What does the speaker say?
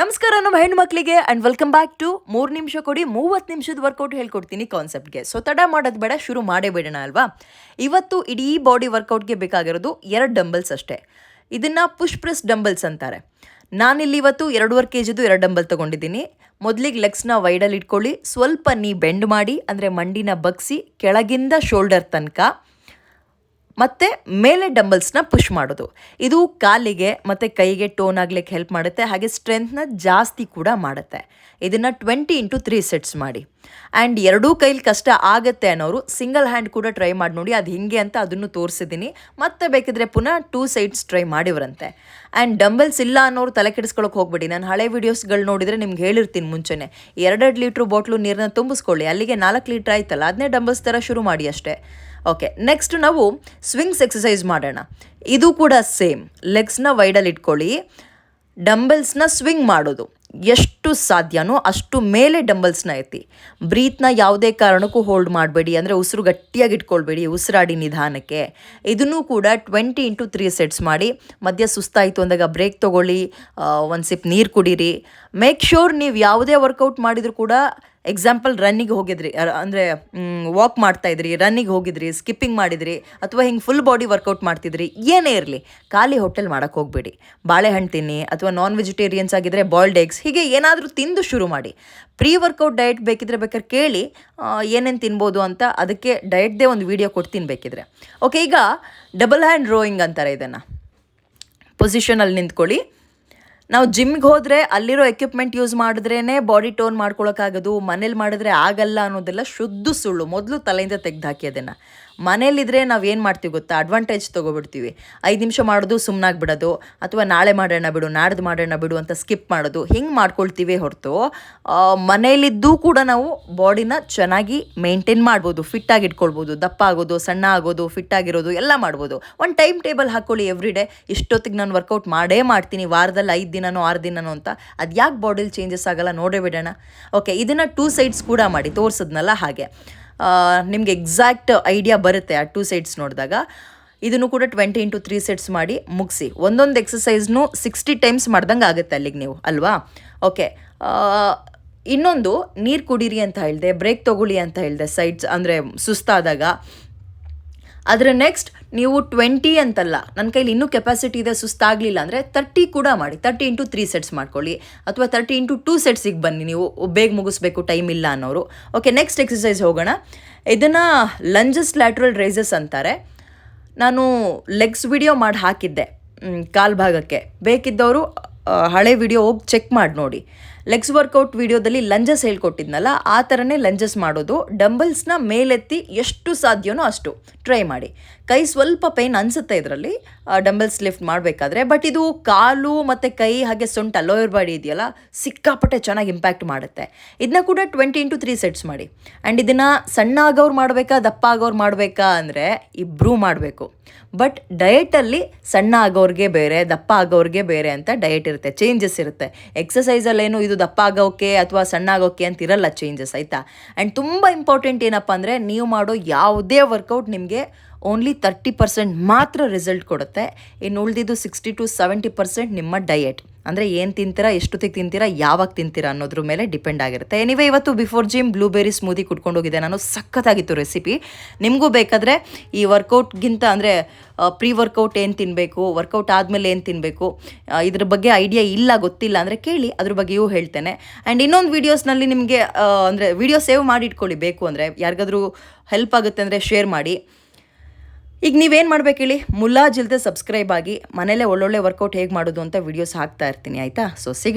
ನಮಸ್ಕಾರ ನಮ್ಮ ಹೆಣ್ಣು ಮಕ್ಕಳಿಗೆ ಆ್ಯಂಡ್ ವೆಲ್ಕಮ್ ಬ್ಯಾಕ್ ಟು ಮೂರು ನಿಮಿಷ ಕೊಡಿ, ಮೂವತ್ತು ನಿಮಿಷದ ವರ್ಕೌಟ್ ಹೇಳ್ಕೊಡ್ತೀನಿ ಕಾನ್ಸೆಪ್ಟ್ಗೆ ಸೊ ತಡ ಮಾಡೋದು ಬೇಡ, ಶುರು ಮಾಡೇ ಬಿಡೋಣ ಅಲ್ವಾ? ಇವತ್ತು ಇಡೀ ಬಾಡಿ ವರ್ಕೌಟ್ಗೆ ಬೇಕಾಗಿರೋದು ಎರಡು ಡಂಬಲ್ಸ್ ಅಷ್ಟೇ. ಇದನ್ನು ಪುಷ್ ಪ್ರೆಸ್ ಡಂಬಲ್ಸ್ ಅಂತಾರೆ. ನಾನಿಲ್ಲಿ ಇವತ್ತು ಎರಡೂವರೆ ಕೆ ಜಿದು ಎರಡು ಡಂಬಲ್ ತೊಗೊಂಡಿದ್ದೀನಿ. ಮೊದಲಿಗೆ ಲೆಗ್ಸ್ನ ವೈಡಲ್ಲಿ ಇಟ್ಕೊಳ್ಳಿ, ಸ್ವಲ್ಪ ನೀ ಬೆಂಡ್ ಮಾಡಿ, ಅಂದರೆ ಮಂಡಿನ ಬಗ್ಸಿ ಕೆಳಗಿಂದ ಶೋಲ್ಡರ್ ತನಕ. ಮತ್ತು ಮೇಲೆ ಡಂಬಲ್ಸ್ನ ಪುಷ್ ಮಾಡೋದು. ಇದು ಕಾಲಿಗೆ ಮತ್ತು ಕೈಗೆ ಟೋನ್ ಆಗ್ಲಿಕ್ಕೆ ಹೆಲ್ಪ್ ಮಾಡುತ್ತೆ, ಹಾಗೆ ಸ್ಟ್ರೆಂತ್ನ ಜಾಸ್ತಿ ಕೂಡ ಮಾಡುತ್ತೆ. ಇದನ್ನು ಟ್ವೆಂಟಿ ಇಂಟು ತ್ರೀ ಸೆಟ್ಸ್ ಮಾಡಿ. ಆ್ಯಂಡ್ ಎರಡೂ ಕೈಲಿ ಕಷ್ಟ ಆಗುತ್ತೆ ಅನ್ನೋರು ಸಿಂಗಲ್ ಹ್ಯಾಂಡ್ ಕೂಡ ಟ್ರೈ ಮಾಡಿ ನೋಡಿ, ಅದು ಹಿಂಗೆ ಅಂತ ಅದನ್ನು ತೋರಿಸಿದ್ದೀನಿ. ಮತ್ತೆ ಬೇಕಿದ್ರೆ ಪುನಃ ಟೂ ಸೈಡ್ಸ್ ಟ್ರೈ ಮಾಡಿವ್ರಂತೆ. ಆ್ಯಂಡ್ ಡಂಬಲ್ಸ್ ಇಲ್ಲ ಅನ್ನೋರು ತಲೆ ಕೆಡಿಸ್ಕೊಳಕ್ಕೆ ಹೋಗ್ಬೇಡಿ. ನಾನು ಹಳೆ ವೀಡಿಯೋಸ್ಗಳು ನೋಡಿದರೆ ನಿಮ್ಗೆ ಹೇಳಿರ್ತೀನಿ ಮುಂಚೆನೆ. ಎರಡೆರಡು ಲೀಟ್ರ್ ಬಾಟ್ಲು ನೀರನ್ನ ತುಂಬಿಸ್ಕೊಳ್ಳಿ. ಅಲ್ಲಿಗೆ ನಾಲ್ಕು ಲೀಟ್ರ್ ಆಯ್ತಲ್ಲ ಅದನ್ನೇ ಡಂಬಲ್ಸ್ ಥರ ಶುರು ಮಾಡಿ ಅಷ್ಟೇ. ಓಕೆ ನೆಕ್ಸ್ಟ್ ನಾವು ಸ್ವಿಂಗ್ಸ್ ಎಕ್ಸಸೈಸ್ ಮಾಡೋಣ. ಇದು ಕೂಡ ಸೇಮ್ ಲೆಗ್ಸ್ನ ವೈಡಲ್ಲಿ ಇಟ್ಕೊಳ್ಳಿ. ಡಂಬಲ್ಸ್ನ ಸ್ವಿಂಗ್ ಮಾಡೋದು. ಎಷ್ಟು ಸಾಧ್ಯನೋ ಅಷ್ಟು ಮೇಲೆ ಡಂಬಲ್ಸ್ನ ಎತ್ತಿ. ಬ್ರೀತ್ನ ಯಾವುದೇ ಕಾರಣಕ್ಕೂ ಹೋಲ್ಡ್ ಮಾಡಬೇಡಿ, ಅಂದರೆ ಉಸಿರು ಗಟ್ಟಿಯಾಗಿ ಇಟ್ಕೊಳ್ಬೇಡಿ ಉಸಿರಾಡಿ ನಿಧಾನಕ್ಕೆ. ಇದನ್ನು ಕೂಡ ಟ್ವೆಂಟಿ ಇಂಟು ತ್ರೀ ಸೆಟ್ಸ್ ಮಾಡಿ, ಮಧ್ಯ ಸುಸ್ತಾಯಿತು ಅಂದಾಗ ಬ್ರೇಕ್ ತೊಗೊಳ್ಳಿ ಒಂದು ಸಿಪ್ ನೀರು ಕುಡೀರಿ. ಮೇಕ್ ಶೋರ್ ನೀವು ಯಾವುದೇ ವರ್ಕೌಟ್ ಮಾಡಿದರೂ ಕೂಡ ಎಕ್ಸಾಂಪಲ್ ರನ್ನಿಗೆ ಹೋಗಿದ್ರಿ ಅಂದರೆ ವಾಕ್ ಮಾಡ್ತಾ ಇದ್ರಿ ರನ್ನಿಗೆ ಹೋಗಿದ್ರಿ ಸ್ಕಿಪ್ಪಿಂಗ್ ಮಾಡಿದ್ರಿ, ಅಥವಾ ಹಿಂಗೆ ಫುಲ್ ಬಾಡಿ ವರ್ಕೌಟ್ ಮಾಡ್ತಿದ್ರಿ, ಏನೇ ಇರಲಿ, ಖಾಲಿ ಹೋಟೆಲ್ ಮಾಡೋಕ್ಕೆ ಹೋಗಬೇಡಿ. ಬಾಳೆಹಣ್ಣು ತಿನ್ನಿ, ಅಥವಾ ನಾನ್ ವೆಜಿಟೇರಿಯನ್ಸ್ ಆಗಿದ್ದರೆ ಬಾಯ್ಲ್ಡ್ ಎಗ್ಸ್ ಹೀಗೆ ಏನಾದರೂ ತಿಂದು ಶುರು ಮಾಡಿ. ಪ್ರೀ ವರ್ಕೌಟ್ ಡಯಟ್ ಬೇಕಿದ್ರೆ ಬೇಕಾದ್ರೆ ಕೇಳಿ ಏನೇನು ತಿನ್ಬೋದು ಅಂತ ಅದಕ್ಕೆ ಡಯಟ್ದೇ ಒಂದು ವಿಡಿಯೋ ಕೊಡ್ತೀನಿ ಬೇಕಿದ್ರೆ ಓಕೆ ಈಗ ಡಬಲ್ ಹ್ಯಾಂಡ್ ರೋಯಿಂಗ್ ಅಂತಾರೆ ಇದನ್ನು. ಪೊಸಿಷನಲ್ಲಿ ನಿಂತ್ಕೊಳ್ಳಿ. ನಾವು ಜಿಮ್ಗೆ ಹೋದರೆ ಅಲ್ಲಿರೋ ಎಕ್ವಿಪ್ಮೆಂಟ್ ಯೂಸ್ ಮಾಡಿದ್ರೇ ಬಾಡಿ ಟೋನ್ ಮಾಡ್ಕೊಳಕ್ಕಾಗೋದು, ಮನೇಲಿ ಮಾಡಿದ್ರೆ ಆಗಲ್ಲ ಅನ್ನೋದೆಲ್ಲ ಶುದ್ಧ ಸುಳ್ಳು, ಮೊದಲು ತಲೆಯಿಂದ ತೆಗೆದು ಹಾಕಿ ಅದನ್ನು. ಮನೇಲಿದ್ರೆ ನಾವು ಏನು ಮಾಡ್ತೀವಿ ಗೊತ್ತಾ? ಅಡ್ವಾಂಟೇಜ್ ತೊಗೊಬಿಡ್ತೀವಿ. ಐದು ನಿಮಿಷ ಮಾಡೋದು ಸುಮ್ಮನಾಗಿ ಬಿಡೋದು ಅಥವಾ ನಾಳೆ ಮಾಡೋಣ ಬಿಡು, ನಾಡ್ದು ಮಾಡೋಣ ಬಿಡು ಅಂತ ಸ್ಕಿಪ್ ಮಾಡೋದು. ಹಿಂಗೆ ಮಾಡ್ಕೊಳ್ತೀವಿ ಹೊರತು ಮನೇಲಿದ್ದೂ ಕೂಡ ನಾವು ಬಾಡಿನ ಚೆನ್ನಾಗಿ ಮೇಂಟೈನ್ ಮಾಡ್ಬೋದು. ಫಿಟ್ಟಾಗಿ ಇಟ್ಕೊಳ್ಬೋದು. ದಪ್ಪ ಆಗೋದು, ಸಣ್ಣ ಆಗೋದು ಫಿಟ್ ಆಗಿರೋದು, ಎಲ್ಲ ಮಾಡ್ಬೋದು. ಒಂದು ಟೈಮ್ ಟೇಬಲ್ ಹಾಕ್ಕೊಳ್ಳಿ ಎವ್ರಿ ಡೇ ಇಷ್ಟೊತ್ತಿಗೆ ನಾನು ವರ್ಕೌಟ್ ಮಾಡೇ ಮಾಡ್ತೀನಿ. ವಾರದಲ್ಲಿ ಐದು ದಿನನೋ, ಆರು ದಿನನೋ ಅಂತ. ಅದು ಯಾಕೆ ಬಾಡಿಲಿ ಚೇಂಜಸ್ ಆಗಲ್ಲ ನೋಡೇ ಬಿಡೋಣ. ಓಕೆ ಇದನ್ನು ಟೂ ಸೈಡ್ಸ್ ಕೂಡ ಮಾಡಿ. ತೋರಿಸಿದ್ನಲ್ಲ ಹಾಗೆ. ನಿಮಗೆ ಎಕ್ಸಾಕ್ಟ್ ಐಡಿಯಾ ಬರುತ್ತೆ ಆ ಟೂ ಸೈಡ್ಸ್ ನೋಡಿದಾಗ. ಇದನ್ನು ಕೂಡ ಟ್ವೆಂಟಿ ಇಂಟು ತ್ರೀ ಸೆಟ್ಸ್ ಮಾಡಿ ಮುಗಿಸಿ. ಒಂದೊಂದು ಎಕ್ಸಸೈಸ್ನು ಸಿಕ್ಸ್ಟಿ ಟೈಮ್ಸ್ ಮಾಡ್ದಂಗೆ ಆಗುತ್ತೆ ಅಲ್ಲಿಗೆ ನೀವು, ಅಲ್ವಾ? ಓಕೆ ಇನ್ನೊಂದು, ನೀರು ಕುಡೀರಿ ಅಂತ ಹೇಳಿದೆ ಬ್ರೇಕ್ ತೊಗೊಳ್ಳಿ ಅಂತ ಹೇಳಿದೆ ಸೈಡ್ಸ್ ಅಂದರೆ ಸುಸ್ತಾದಾಗ. ಅದರ ನೆಕ್ಸ್ಟ್ ನೀವು ಟ್ವೆಂಟಿ ಅಂತಲ್ಲ ನನ್ನ ಕೈಲಿ ಇನ್ನೂ ಕೆಪಾಸಿಟಿ ಇದೆ, ಸುಸ್ತಾಗಲಿಲ್ಲ ಅಂದರೆ ತರ್ಟಿ ಕೂಡ ಮಾಡಿ ತರ್ಟಿ ಇಂಟು ತ್ರೀ ಸೆಟ್ಸ್ ಮಾಡ್ಕೊಳ್ಳಿ. ಅಥವಾ ತರ್ಟಿ ಇಂಟು ಟೂ ಸೆಟ್ಸಿಗೆ ಬನ್ನಿ, ನೀವು ಬೇಗ ಮುಗಿಸ್ಬೇಕು ಟೈಮ್ ಇಲ್ಲ ಅನ್ನೋರು. ಓಕೆ ನೆಕ್ಸ್ಟ್ ಎಕ್ಸಸೈಸ್ ಹೋಗೋಣ. ಇದನ್ನು ಲಂಜಸ್ ಲ್ಯಾಟ್ರಲ್ ರೈಸಸ್ ಅಂತಾರೆ. ನಾನು ಲೆಗ್ಸ್ ವಿಡಿಯೋ ಮಾಡಿ ಹಾಕಿದ್ದೆ ಕಾಲು ಭಾಗಕ್ಕೆ. ಬೇಕಿದ್ದವರು ಹಳೆ ವಿಡಿಯೋ ಹೋಗಿ ಚೆಕ್ ಮಾಡಿ ನೋಡಿ. ಲೆಗ್ಸ್ ವರ್ಕೌಟ್ ವಿಡಿಯೋದಲ್ಲಿ ಲಂಜಸ್ ಹೇಳ್ಕೊಟ್ಟಿದ್ನಲ್ಲ, ಆ ಥರನೇ ಲಂಜಸ್ ಮಾಡೋದು. ಡಂಬಲ್ಸ್ನ ಮೇಲೆತ್ತಿ ಎಷ್ಟು ಸಾಧ್ಯವೋ ಅಷ್ಟು ಟ್ರೈ ಮಾಡಿ. ಕೈ ಸ್ವಲ್ಪ ಪೈನ್ ಅನಿಸುತ್ತೆ ಇದರಲ್ಲಿ ಡಂಬಲ್ಸ್ ಲಿಫ್ಟ್ ಮಾಡಬೇಕಾದ್ರೆ. ಬಟ್ ಇದು ಕಾಲು ಮತ್ತು ಕೈ ಹಾಗೆ ಸೊಂಟ ಲೋಯರ್ ಬಾಡಿ ಇದೆಯಲ್ಲ, ಸಿಕ್ಕಾಪಟ್ಟೆ ಚೆನ್ನಾಗಿ ಇಂಪ್ಯಾಕ್ಟ್ ಮಾಡುತ್ತೆ. ಇದನ್ನ ಕೂಡ ಟ್ವೆಂಟಿ ಇಂಟು ತ್ರೀ ಸೆಟ್ಸ್ ಮಾಡಿ. ಆ್ಯಂಡ್ ಇದನ್ನು ಸಣ್ಣ ಆಗೋರು ಮಾಡಬೇಕಾ ದಪ್ಪ ಆಗೋರು ಮಾಡಬೇಕಾ ಅಂದರೆ ಇಬ್ಬರೂ ಮಾಡಬೇಕು. ಬಟ್ ಡಯೆಟಲ್ಲಿ ಸಣ್ಣ ಆಗೋರಿಗೆ ಬೇರೆ ದಪ್ಪ ಆಗೋರಿಗೆ ಬೇರೆ ಅಂತ ಡಯಟ್ ಇರುತ್ತೆ ಚೇಂಜಸ್ ಇರುತ್ತೆ. ಎಕ್ಸಸೈಸಲ್ಲೇನು ಇದು ದಪ್ಪ ಆಗೋಕೆ ಅಥವಾ ಸಣ್ಣ ಅಂತ ಇರಲ್ಲ ಚೇಂಜಸ್ ಆಯಿತಾ? ಆ್ಯಂಡ್ ತುಂಬ ಇಂಪಾರ್ಟೆಂಟ್ ಏನಪ್ಪ ಅಂದರೆ ನೀವು ಮಾಡೋ ಯಾವುದೇ ವರ್ಕೌಟ್ ನಿಮಗೆ ಓನ್ಲಿ ತರ್ಟಿ ಪರ್ಸೆಂಟ್ ಮಾತ್ರ ರಿಸಲ್ಟ್ ಕೊಡುತ್ತೆ. ಇನ್ನು ಉಳಿದಿದ್ದು ಸಿಕ್ಸ್ಟಿ ಟು ಸೆವೆಂಟಿ ಪರ್ಸೆಂಟ್ ನಿಮ್ಮ ಡಯಟ್ ಅಂದರೆ ಏನು ತಿಂತೀರಾ, ಎಷ್ಟೊತ್ತಿಗೆ ತಿಂತೀರಾ, ಯಾವಾಗ ತಿಂತೀರಾ ಅನ್ನೋದ್ರ ಮೇಲೆ ಡಿಪೆಂಡ್ ಆಗಿರುತ್ತೆ. ಎನಿವೆ ಇವತ್ತು ಬಿಫೋರ್ ಜಿಮ್ ಬ್ಲೂಬೆರಿ ಸ್ಮೂದಿ ಕುಟ್ಕೊಂಡು ಹೋಗಿದ್ದೆ. ನಾನು ಸಖತ್ತಾಗಿತ್ತು ರೆಸಿಪಿ ನಿಮಗೂ ಬೇಕಾದರೆ ಈ ವರ್ಕೌಟ್ಗಿಂತ ಅಂದರೆ ಪ್ರೀ ವರ್ಕೌಟ್ ಏನು ತಿನ್ನಬೇಕು ವರ್ಕೌಟ್ ಆದಮೇಲೆ ಏನು ತಿನ್ನಬೇಕು ಇದ್ರ ಬಗ್ಗೆ ಐಡಿಯಾ ಇಲ್ಲ, ಗೊತ್ತಿಲ್ಲ ಅಂದರೆ ಕೇಳಿ, ಅದ್ರ ಬಗ್ಗೆಯೂ ಹೇಳ್ತೇನೆ. ಆ್ಯಂಡ್ ಇನ್ನೊಂದು ವೀಡಿಯೋಸ್ನಲ್ಲಿ ನಿಮಗೆ ಅಂದರೆ ವೀಡಿಯೋ ಸೇವ್ ಮಾಡಿ ಇಟ್ಕೊಳ್ಳಿ. ಬೇಕು ಅಂದರೆ ಯಾರಿಗಾದ್ರೂ ಹೆಲ್ಪ್ ಆಗುತ್ತೆ ಅಂದರೆ ಶೇರ್ ಮಾಡಿ. ಈಗ ನೀವೇನು ಮಾಡ್ಬೇಕು ಹೇಳಿ? ಮುಲಾಜಿಲ್ದೆ ಸಬ್ಸ್ಕ್ರೈಬ್ ಆಗಿ ಮನೇಲೆ ಒಳ್ಳೊಳ್ಳೆ ವರ್ಕೌಟ್ ಹೇಗೆ ಮಾಡೋದು ಅಂತ ವೀಡಿಯೋಸ್ ಹಾಕ್ತಾ ಇರ್ತೀನಿ, ಆಯಿತಾ? ಸೊ ಸಿಗ